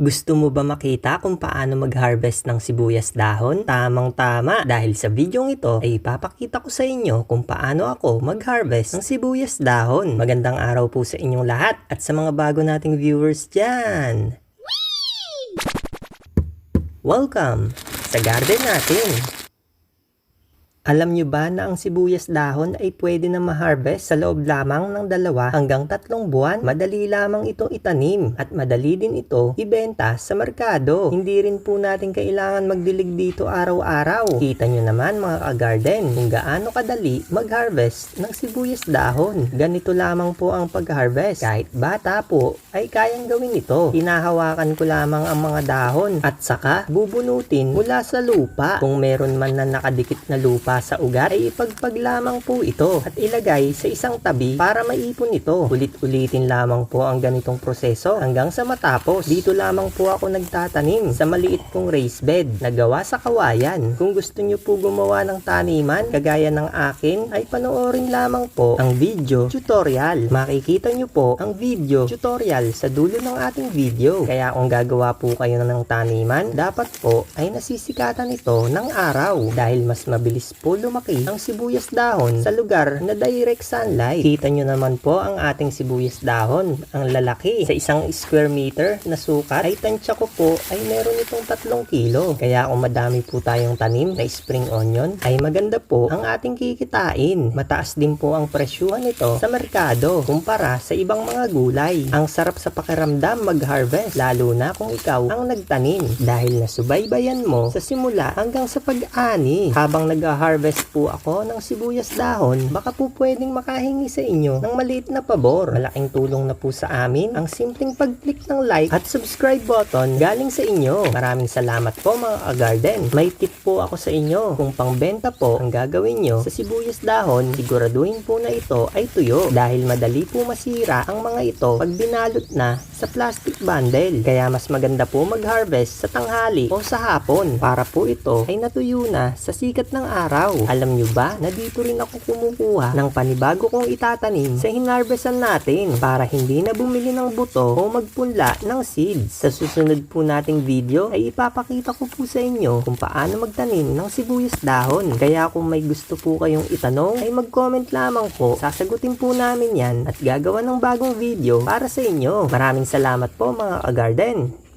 Gusto mo ba makita kung paano mag-harvest ng sibuyas dahon? Tamang-tama dahil sa videong ito ay ipapakita ko sa inyo kung paano ako mag-harvest ng sibuyas dahon. Magandang araw po sa inyong lahat at sa mga bago nating viewers dyan. Welcome sa garden natin. Alam nyo ba na ang sibuyas dahon ay pwede na ma-harvest sa loob lamang ng dalawa hanggang tatlong buwan? Madali lamang itong itanim at madali din ito ibenta sa merkado. Hindi rin po natin kailangan magdilig dito araw-araw. Kita nyo naman mga ka-garden kung gaano kadali mag-harvest ng sibuyas dahon. Ganito lamang po ang pag-harvest. Kahit bata po ay kayang gawin ito. Hinahawakan ko lamang ang mga dahon at saka bubunutin mula sa lupa. Kung meron man na nakadikit na lupa sa ugat ay ipagpag lamang po ito at ilagay sa isang tabi para maipon ito. Ulit-ulitin lamang po ang ganitong proseso hanggang sa matapos. Dito lamang po ako nagtatanim sa maliit kong raised bed na gawa sa kawayan. Kung gusto nyo po gumawa ng taniman kagaya ng akin ay panoorin lamang po ang video tutorial. Makikita nyo po ang video tutorial sa dulo ng ating video. Kaya kung gagawa po kayo ng taniman, dapat po ay nasisikatan ito ng araw dahil mas mabilis po lumaki ang sibuyas dahon sa lugar na direct sunlight. Kita nyo naman po ang ating sibuyas dahon. Ang lalaki sa isang square meter na sukat ay tansya ko po ay meron itong tatlong kilo. Kaya kung madami po tayong tanim na spring onion ay maganda po ang ating kikitain. Mataas din po ang presyuhan nito sa merkado kumpara sa ibang mga gulay. Ang sarap sa pakiramdam mag-harvest lalo na kung ikaw ang nagtanim dahil nasubaybayan mo sa simula hanggang sa pag-ani. Habang nag-harvest po ako ng sibuyas dahon, baka po pwedeng makahingi sa inyo ng maliit na pabor. Malaking tulong na po sa amin ang simpleng pag-click ng like at subscribe button galing sa inyo. Maraming salamat po mga ka-garden. May tip po ako sa inyo. Kung pangbenta po ang gagawin nyo sa sibuyas dahon, siguraduhin po na ito ay tuyo dahil madali po masira ang mga ito pag binalot na sa plastic bundle. Kaya mas maganda po mag-harvest sa tanghali o sa hapon para po ito ay natuyo na sa sikat ng araw. Alam nyo ba na dito rin ako kumukuha ng panibago kong itatanim sa hinarvestan natin para hindi na bumili ng buto o magpunla ng seeds. Sa susunod po nating video ay ipapakita ko po sa inyo kung paano magtanim ng sibuyas dahon. Kaya kung may gusto po kayong itanong ay mag-comment lamang po. Sasagutin po namin yan at gagawa ng bagong video para sa inyo. Maraming salamat po mga ka-garden.